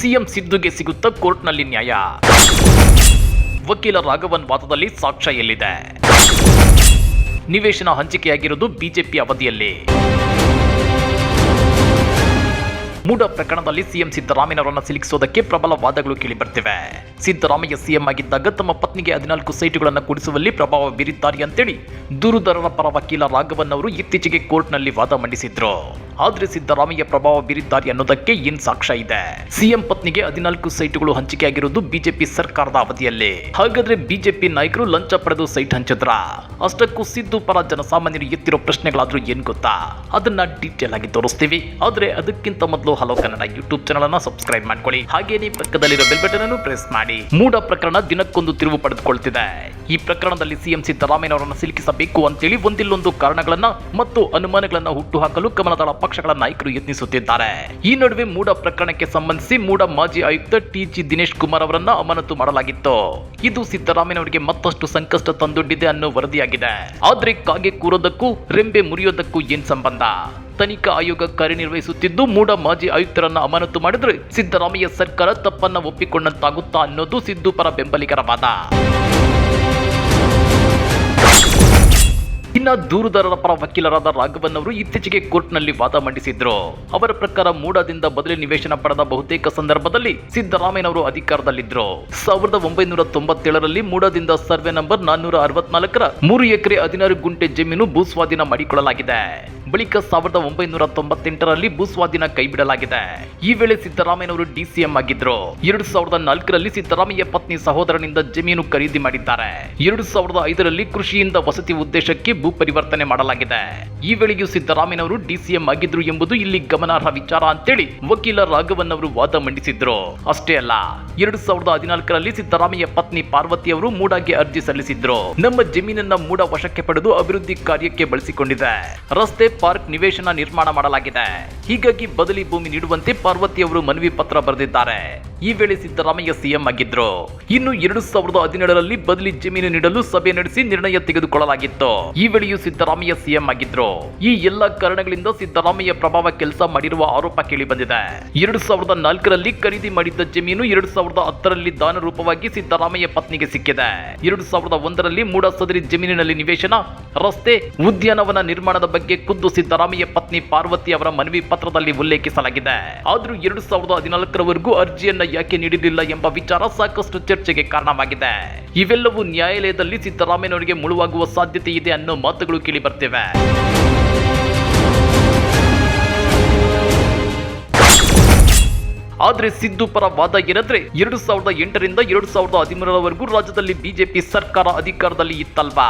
CM ಸಿದ್ದುಗೆ ಸಿಗುತ್ತ ಕೋರ್ಟ್ನಲ್ಲಿ ನ್ಯಾಯ. ವಕೀಲ ರಾಘವನ್ ವಾದದಲ್ಲಿ ಸಾಕ್ಷ್ಯ ಎಲ್ಲಿದೆ? ನಿವೇಶನ ಹಂಚಿಕೆಯಾಗಿರುವುದು ಬಿಜೆಪಿ ಅವಧಿಯಲ್ಲಿ. ಮೂಡ ಪ್ರಕರಣದಲ್ಲಿ ಸಿಎಂ ಸಿದ್ದರಾಮಯ್ಯನವರನ್ನು ಸಿಲುಕಿಸೋದಕ್ಕೆ ಪ್ರಬಲ ವಾದಗಳು ಕೇಳಿಬರ್ತಿವೆ. ಸಿದ್ದರಾಮಯ್ಯ ಸಿಎಂ ಆಗಿದ್ದಾಗ ತಮ್ಮ ಪತ್ನಿಗೆ ಹದಿನಾಲ್ಕು ಸೈಟುಗಳನ್ನು ಕೊಡಿಸುವಲ್ಲಿ ಪ್ರಭಾವ ಬೀರಿದ್ದಾರೆ ಅಂತೇಳಿ ದೂರುದಾರರ ಪರ ವಕೀಲ ರಾಘವನ್ ಅವರು ಇತ್ತೀಚೆಗೆ ಕೋರ್ಟ್ನಲ್ಲಿ ವಾದ ಮಂಡಿಸಿದ್ರು. ಆದ್ರೆ ಸಿದ್ದರಾಮಯ್ಯ ಪ್ರಭಾವ ಬೀರಿದ್ದಾರೆ ಅನ್ನೋದಕ್ಕೆ ಏನ್ ಸಾಕ್ಷ್ಯ ಇದೆ? ಸಿಎಂ ಪತ್ನಿಗೆ ಹದಿನಾಲ್ಕು ಸೈಟುಗಳು ಹಂಚಿಕೆಯಾಗಿರುವುದು ಬಿಜೆಪಿ ಸರ್ಕಾರದ ಅವಧಿಯಲ್ಲಿ. ಹಾಗಾದ್ರೆ ಬಿಜೆಪಿ ನಾಯಕರು ಲಂಚ ಪಡೆದು ಸೈಟ್ ಹಂಚಿದ್ರ? ಅಷ್ಟಕ್ಕೂ ಸಿದ್ದು ಪರ ಜನಸಾಮಾನ್ಯರು ಎತ್ತಿರೋ ಪ್ರಶ್ನೆಗಳಾದ್ರೂ ಏನ್ ಗೊತ್ತಾ? ಅದನ್ನ ಡೀಟೇಲ್ ಆಗಿ ತೋರಿಸ್ತೀವಿ. ಆದ್ರೆ ಅದಕ್ಕಿಂತ ಮೊದಲು ಹಲೋ ಕನ್ನಡ ಯೂಟ್ಯೂಬ್ ಚಾನಲ್ ಅನ್ನ ಸಬ್ಸ್ಕ್ರೈಬ್ ಮಾಡ್ಕೊಳ್ಳಿ. ಹಾಗೇನೇ ಪಕ್ಕದಲ್ಲಿರೋ ಬೆಲ್ ಬಟನ್ ಅನ್ನು ಪ್ರೆಸ್ ಮಾಡಿ. ಮೂಡ ಪ್ರಕರಣ ದಿನಕ್ಕೊಂದು ತಿರುವು ಪಡೆದುಕೊಳ್ತಿದೆ. ಈ ಪ್ರಕರಣದಲ್ಲಿ ಸಿಎಂ ಸಿದ್ದರಾಮಯ್ಯ ಅವರನ್ನು ಸಿಲುಕಿಸಬೇಕು ಅಂತೇಳಿ ಒಂದಿಲ್ಲೊಂದು ಕಾರಣಗಳನ್ನ ಮತ್ತು ಅನುಮಾನಗಳನ್ನ ಹುಟ್ಟುಹಾಕಲು ಕಮಲದಳ ಪಕ್ಷಗಳ ನಾಯಕರು ಯತ್ನಿಸುತ್ತಿದ್ದಾರೆ. ಈ ನಡುವೆ ಮೂಡ ಪ್ರಕರಣಕ್ಕೆ ಸಂಬಂಧಿಸಿ ಮೂಡ ಮಾಜಿ ಆಯುಕ್ತ ಟಿ ಜಿ ದಿನೇಶ್ ಕುಮಾರ್ ಅವರನ್ನ ಅಮಾನತು ಮಾಡಲಾಗಿತ್ತು. ಇದು ಸಿದ್ದರಾಮಯ್ಯನವರಿಗೆ ಮತ್ತಷ್ಟು ಸಂಕಷ್ಟ ತಂದೊಡ್ಡಿದೆ ಅನ್ನೋ ವರದಿಯಾಗಿದೆ. ಆದ್ರೆ ಕಾಗೆ ಕೂರೋದಕ್ಕೂ ರೆಂಬೆ ಮುರಿಯೋದಕ್ಕೂ ಏನ್ ಸಂಬಂಧ? ತನಿಖಾ ಆಯೋಗ ಕಾರ್ಯನಿರ್ವಹಿಸುತ್ತಿದ್ದು ಮೂಡ ಮಾಜಿ ಆಯುಕ್ತರನ್ನ ಅಮಾನತು ಮಾಡಿದ್ರೆ ಸಿದ್ದರಾಮಯ್ಯ ಸರ್ಕಾರ ತಪ್ಪನ್ನ ಒಪ್ಪಿಕೊಂಡಂತಾಗುತ್ತಾ ಅನ್ನೋದು ಸಿದ್ದು ಪರ ಬೆಂಬಲಿಗರ ವಾದ. ಇನ್ನ ದೂರುದಾರರ ಪರ ವಕೀಲರಾದ ರಾಘವನ್ ಅವರು ಇತ್ತೀಚೆಗೆ ಕೋರ್ಟ್ನಲ್ಲಿ ವಾದ ಮಂಡಿಸಿದ್ರು. ಅವರ ಪ್ರಕಾರ ಮೂಡದಿಂದ ಬದಲಿ ನಿವೇಶನ ಪಡೆದ ಬಹುತೇಕ ಸಂದರ್ಭದಲ್ಲಿ ಸಿದ್ದರಾಮಯ್ಯನವರು ಅಧಿಕಾರದಲ್ಲಿದ್ರು. ಸಾವಿರದ ಒಂಬೈನೂರ ತೊಂಬತ್ತೇಳರಲ್ಲಿ ಮೂಡದಿಂದ ಸರ್ವೆ ನಂಬರ್ ನಾನ್ನೂರ ಅರವತ್ನಾಲ್ಕರ ಮೂರು ಎಕರೆ ಹದಿನಾರು ಗುಂಟೆ ಜಮೀನು ಭೂಸ್ವಾಧೀನ ಮಾಡಿಕೊಳ್ಳಲಾಗಿದೆ. ಬಳಿಕ ಸಾವಿರದ ಒಂಬೈನೂರ ತೊಂಬತ್ತೆಂಟರಲ್ಲಿ ಭೂಸ್ವಾಧೀನ ಕೈಬಿಡಲಾಗಿದೆ. ಈ ವೇಳೆ ಸಿದ್ದರಾಮಯ್ಯನವರು ಡಿಸಿಎಂ ಆಗಿದ್ರು. ಎರಡು ಸಾವಿರದ ನಾಲ್ಕರಲ್ಲಿ ಸಿದ್ದರಾಮಯ್ಯ ಪತ್ನಿ ಸಹೋದರನಿಂದ ಜಮೀನು ಖರೀದಿ ಮಾಡಿದ್ದಾರೆ. ಎರಡು ಸಾವಿರದ ಐದರಲ್ಲಿ ಕೃಷಿಯಿಂದ ವಸತಿ ಉದ್ದೇಶಕ್ಕೆ ಭೂ ಪರಿವರ್ತನೆ ಮಾಡಲಾಗಿದೆ. ಈ ವೇಳೆಯೂ ಸಿದ್ದರಾಮಯ್ಯನವರು ಡಿಸಿಎಂ ಆಗಿದ್ರು ಎಂಬುದು ಇಲ್ಲಿ ಗಮನಾರ್ಹ ವಿಚಾರ ಅಂತೇಳಿ ವಕೀಲ ರಾಘವನ್ ಅವರು ವಾದ ಮಂಡಿಸಿದ್ರು. ಅಷ್ಟೇ ಅಲ್ಲ, ಎರಡು ಸಾವಿರದ ಹದಿನಾಲ್ಕರಲ್ಲಿ ಸಿದ್ದರಾಮಯ್ಯ ಪತ್ನಿ ಪಾರ್ವತಿ ಅವರು ಮೂಡಾಗೆ ಅರ್ಜಿ ಸಲ್ಲಿಸಿದ್ರು. ನಮ್ಮ ಜಮೀನನ್ನ ಮೂಡ ವಶಕ್ಕೆ ಪಡೆದು ಅಭಿವೃದ್ಧಿ ಕಾರ್ಯಕ್ಕೆ ಬಳಸಿಕೊಂಡಿದೆ. ರಸ್ತೆ, ಪಾರ್ಕ್ ನಿವೇಶನ ನಿರ್ಮಾಣ ಮಾಡಲಾಗಿದೆ. ಹೀಗಾಗಿ ಬದಲಿ ಭೂಮಿ ನೀಡುವಂತೆ ಪಾರ್ವತಿ ಅವರು ಮನವಿ ಪತ್ರ ಬರೆದಿದ್ದಾರೆ. ಈ ವೇಳೆ ಸಿದ್ದರಾಮಯ್ಯ ಸಿಎಂ ಆಗಿದ್ರು. ಇನ್ನು ಎರಡು ಸಾವಿರದ ಹದಿನೇಳರಲ್ಲಿ ಬದಲಿ ಜಮೀನು ನೀಡಲು ಸಭೆ ನಡೆಸಿ ನಿರ್ಣಯ ತೆಗೆದುಕೊಳ್ಳಲಾಗಿತ್ತು. ಈ ವೇಳೆಯೂ ಸಿದ್ದರಾಮಯ್ಯ ಸಿಎಂ ಆಗಿದ್ರು. ಈ ಎಲ್ಲ ಕಾರಣಗಳಿಂದ ಸಿದ್ದರಾಮಯ್ಯ ಪ್ರಭಾವ ಕೆಲಸ ಮಾಡಿರುವ ಆರೋಪ ಕೇಳಿ ಬಂದಿದೆ. ಎರಡು ಸಾವಿರದ ನಾಲ್ಕರಲ್ಲಿ ಖರೀದಿ ಮಾಡಿದ್ದ ಜಮೀನು ಎರಡು ಸಾವಿರದ ಹತ್ತರಲ್ಲಿ ದಾನ ರೂಪವಾಗಿ ಸಿದ್ದರಾಮಯ್ಯ ಪತ್ನಿಗೆ ಸಿಕ್ಕಿದೆ. ಎರಡು ಸಾವಿರದ ಒಂದರಲ್ಲಿ ಮೂಡ ಸದರಿ ಜಮೀನಿನಲ್ಲಿ ನಿವೇಶನ, ರಸ್ತೆ, ಉದ್ಯಾನವನ ನಿರ್ಮಾಣದ ಬಗ್ಗೆ ಖುದ್ದು ಸಿದ್ದರಾಮಯ್ಯ ಪತ್ನಿ ಪಾರ್ವತಿ ಅವರ ಮನವಿ ಪತ್ರದಲ್ಲಿ ಉಲ್ಲೇಖಿಸಲಾಗಿದೆ. ಆದರೂ ಎರಡು ಸಾವಿರದ ಹದಿನಾಲ್ಕರವರೆಗೂ ಅರ್ಜಿಯನ್ನ ಯಾಕೆ ನೀಡಿರಲಿಲ್ಲ ಎಂಬ ವಿಚಾರ ಸಾಕಷ್ಟು ಚರ್ಚೆಗೆ ಕಾರಣವಾಗಿದೆ. ಇವೆಲ್ಲವೂ ನ್ಯಾಯಾಲಯದಲ್ಲಿ ಸಿದ್ದರಾಮಯ್ಯನವರಿಗೆ ಮುಳುವಾಗುವ ಸಾಧ್ಯತೆ ಇದೆ ಅನ್ನೋ ಮಾತುಗಳು ಕೇಳಿ ಬರ್ತಿವೆ. ಆದ್ರೆ ಸಿದ್ದು ಪರ ವಾದ ಏನಂದ್ರೆ ಎರಡು ಸಾವಿರದ ಎಂಟರಿಂದ ಎರಡು ಸಾವಿರದ ಹದಿಮೂರರವರೆಗೂ ರಾಜ್ಯದಲ್ಲಿ ಬಿಜೆಪಿ ಸರ್ಕಾರ ಅಧಿಕಾರದಲ್ಲಿ ಇತ್ತಲ್ವಾ?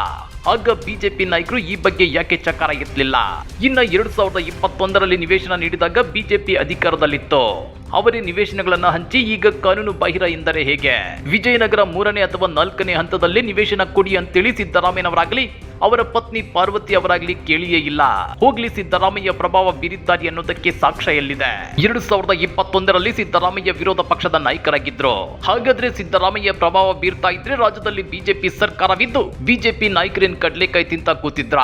ಆಗ ಬಿಜೆಪಿ ನಾಯಕರು ಈ ಬಗ್ಗೆ ಯಾಕೆ ಚಕಾರ ಎತ್ತಲಿಲ್ಲ? ಇನ್ನ ಎರಡು ಸಾವಿರದ ಇಪ್ಪತ್ತೊಂದರಲ್ಲಿ ನಿವೇಶನ ನೀಡಿದಾಗ ಬಿಜೆಪಿ ಅಧಿಕಾರದಲ್ಲಿತ್ತು. ಅವರೇ ನಿವೇಶನಗಳನ್ನ ಹಂಚಿ ಈಗ ಕಾನೂನು ಬಾಹಿರ ಎಂದರೆ ಹೇಗೆ? ವಿಜಯನಗರ ಮೂರನೇ ಅಥವಾ ನಾಲ್ಕನೇ ಹಂತದಲ್ಲಿ ನಿವೇಶನ ಕೊಡಿ ಅಂತೇಳಿ ಸಿದ್ದರಾಮಯ್ಯನವರಾಗಲಿ ಅವರ ಪತ್ನಿ ಪಾರ್ವತಿ ಅವರಾಗ್ಲಿ ಕೇಳಿಯೇ ಇಲ್ಲ. ಹೋಗ್ಲಿ ಸಿದ್ದರಾಮಯ್ಯ ಪ್ರಭಾವ ಬೀರಿದ್ದಾರೆ ಅನ್ನೋದಕ್ಕೆ ಸಾಕ್ಷ್ಯ ಎಲ್ಲಿದೆ? ಎರಡು ಸಾವಿರದ ಇಪ್ಪತ್ತೊಂದರಲ್ಲಿ ಸಿದ್ದರಾಮಯ್ಯ ವಿರೋಧ ಪಕ್ಷದ ನಾಯಕರಾಗಿದ್ರು. ಹಾಗಾದ್ರೆ ಸಿದ್ದರಾಮಯ್ಯ ಪ್ರಭಾವ ಬೀರ್ತಾ ಇದ್ರೆ ರಾಜ್ಯದಲ್ಲಿ ಬಿಜೆಪಿ ಸರ್ಕಾರವಿದ್ದು ಬಿಜೆಪಿ ನಾಯಕರೇನ್ ಕೈ ತಿಂತ ಕೂತಿದ್ರ?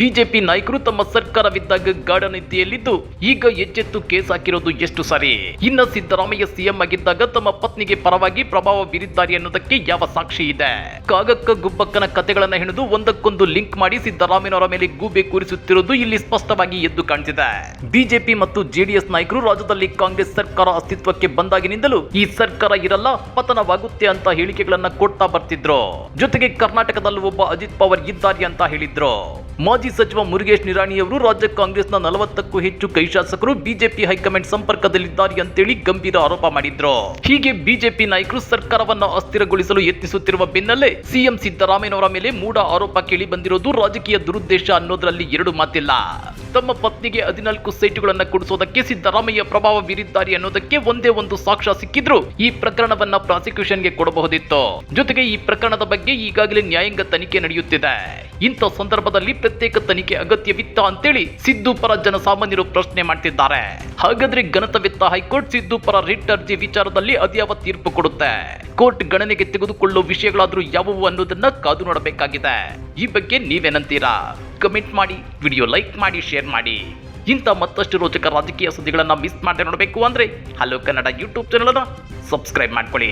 ಬಿಜೆಪಿ ನಾಯಕರು ತಮ್ಮ ಸರ್ಕಾರವಿದ್ದಾಗ ಗಾಢ ನಿದ್ದೆಯಲ್ಲಿದ್ದು ಈಗ ಎಚ್ಚೆತ್ತು ಕೇಸ್ ಹಾಕಿರೋದು ಎಷ್ಟು ಸರಿ? ಇನ್ನ ಸಿದ್ದರಾಮಯ್ಯ ಸಿಎಂ ಆಗಿದ್ದಾಗ ತಮ್ಮ ಪತ್ನಿಗೆ ಪರವಾಗಿ ಪ್ರಭಾವ ಬೀರಿದ್ದಾರೆ ಅನ್ನೋದಕ್ಕೆ ಯಾವ ಸಾಕ್ಷಿ ಇದೆ? ಕಾಗಕ್ಕ ಗುಬ್ಬಕ್ಕನ ಕತೆಗಳನ್ನ ಹೆಣೆದು ಒಂದಕ್ಕೊಂದು ಲಿಂಕ್ ಮಾಡಿ ಸಿದ್ದರಾಮಯ್ಯನವರ ಮೇಲೆ ಗೂಬೆ ಕೂರಿಸುತ್ತಿರುವುದು ಇಲ್ಲಿ ಸ್ಪಷ್ಟವಾಗಿ ಎದ್ದು ಕಾಣಿಸಿದೆ ಬಿಜೆಪಿ ಮತ್ತು ಜೆಡಿಎಸ್ ನಾಯಕರು ರಾಜ್ಯದಲ್ಲಿ ಕಾಂಗ್ರೆಸ್ ಸರ್ಕಾರ ಅಸ್ತಿತ್ವಕ್ಕೆ ಬಂದಾಗಿನಿಂದಲೂ ಈ ಸರ್ಕಾರ ಇರಲ್ಲ, ಪತನವಾಗುತ್ತೆ ಅಂತ ಹೇಳಿಕೆಗಳನ್ನ ಕೊಡ್ತಾ ಬರ್ತಿದ್ರು. ಜೊತೆಗೆ ಕರ್ನಾಟಕದಲ್ಲೂ ಒಬ್ಬ ಅಜಿತ್ ಪವಾರ್ ಇದ್ದಾರೆ ಅಂತ ಹೇಳಿದ್ರು. ಮಾಜಿ ಸಚಿವ ಮುರುಗೇಶ್ ನಿರಾಣಿಯವರು ರಾಜ್ಯ ಕಾಂಗ್ರೆಸ್ನ ನಲವತ್ತಕ್ಕೂ ಹೆಚ್ಚು ಕೈ ಶಾಸಕರು ಬಿಜೆಪಿ ಹೈಕಮಾಂಡ್ ಸಂಪರ್ಕದಲ್ಲಿದ್ದಾರೆ ಅಂತೇಳಿ ಗಂಭೀರ ಆರೋಪ ಮಾಡಿದ್ರು. ಹೀಗೆ ಬಿಜೆಪಿ ನಾಯಕರು ಸರ್ಕಾರವನ್ನ ಅಸ್ಥಿರಗೊಳಿಸಲು ಯತ್ನಿಸುತ್ತಿರುವ ಬೆನ್ನಲ್ಲೇ ಸಿಎಂ ಸಿದ್ದರಾಮಯ್ಯನವರ ಮೇಲೆ ಮೂಡ ಆರೋಪ ಕೇಳಿ ಬಂದಿರೋದು ರಾಜಕೀಯ ದುರುದ್ದೇಶ ಅನ್ನೋದರಲ್ಲಿ ಎರಡು ಮಾತಿಲ್ಲ. ತಮ್ಮ ಪತ್ನಿಗೆ ಹದಿನಾಲ್ಕು ಸೈಟುಗಳನ್ನ ಕೊಡಿಸೋದಕ್ಕೆ ಸಿದ್ದರಾಮಯ್ಯ ಪ್ರಭಾವ ಬೀರಿದ್ದಾರೆ ಅನ್ನೋದಕ್ಕೆ ಒಂದೇ ಒಂದು ಸಾಕ್ಷ್ಯ ಸಿಕ್ಕಿದ್ರು ಈ ಪ್ರಕರಣವನ್ನ ಪ್ರಾಸಿಕ್ಯೂಷನ್ಗೆ ಕೊಡಬಹುದಿತ್ತು. ಜೊತೆಗೆ ಈ ಪ್ರಕರಣದ ಬಗ್ಗೆ ಈಗಾಗಲೇ ನ್ಯಾಯಾಂಗ ತನಿಖೆ ನಡೆಯುತ್ತಿದೆ. ಇಂಥ ಸಂದರ್ಭದಲ್ಲಿ ಪ್ರತ್ಯೇಕ ತನಿಖೆ ಅಗತ್ಯವಿತ್ತ ಅಂತೇಳಿ ಸಿದ್ದು ಪರ ಜನಸಾಮಾನ್ಯರು ಪ್ರಶ್ನೆ ಮಾಡ್ತಿದ್ದಾರೆ. ಹಾಗಾದ್ರೆ ಘನತವಿತ್ತ ಹೈಕೋರ್ಟ್ ಸಿದ್ದು ಪರ ರಿಟ್ ಅರ್ಜಿ ವಿಚಾರದಲ್ಲಿ ಅದ್ಯಾವ ತೀರ್ಪು ಕೊಡುತ್ತೆ? ಕೋರ್ಟ್ ಗಣನೆಗೆ ತೆಗೆದುಕೊಳ್ಳುವ ವಿಷಯಗಳಾದ್ರೂ ಯಾವುವು ಅನ್ನೋದನ್ನ ಕಾದು ನೋಡಬೇಕಾಗಿದೆ. ಈ ಬಗ್ಗೆ ನೀವೇನಂತೀರಾ ಕಮೆಂಟ್ ಮಾಡಿ, ವಿಡಿಯೋ ಲೈಕ್ ಮಾಡಿ, ಶೇರ್ ಮಾಡಿ. ಇಂಥ ಮತ್ತಷ್ಟು ರೋಚಕ ರಾಜಕೀಯ ಸುದ್ದಿಗಳನ್ನು ಮಿಸ್ ಮಾಡದೆ ನೋಡಬೇಕು ಅಂದ್ರೆ ಹಲೋ ಕನ್ನಡ ಯೂಟ್ಯೂಬ್ ಚಾನಲ್ ಅನ್ನು ಸಬ್ಸ್ಕ್ರೈಬ್ ಮಾಡ್ಕೊಳ್ಳಿ.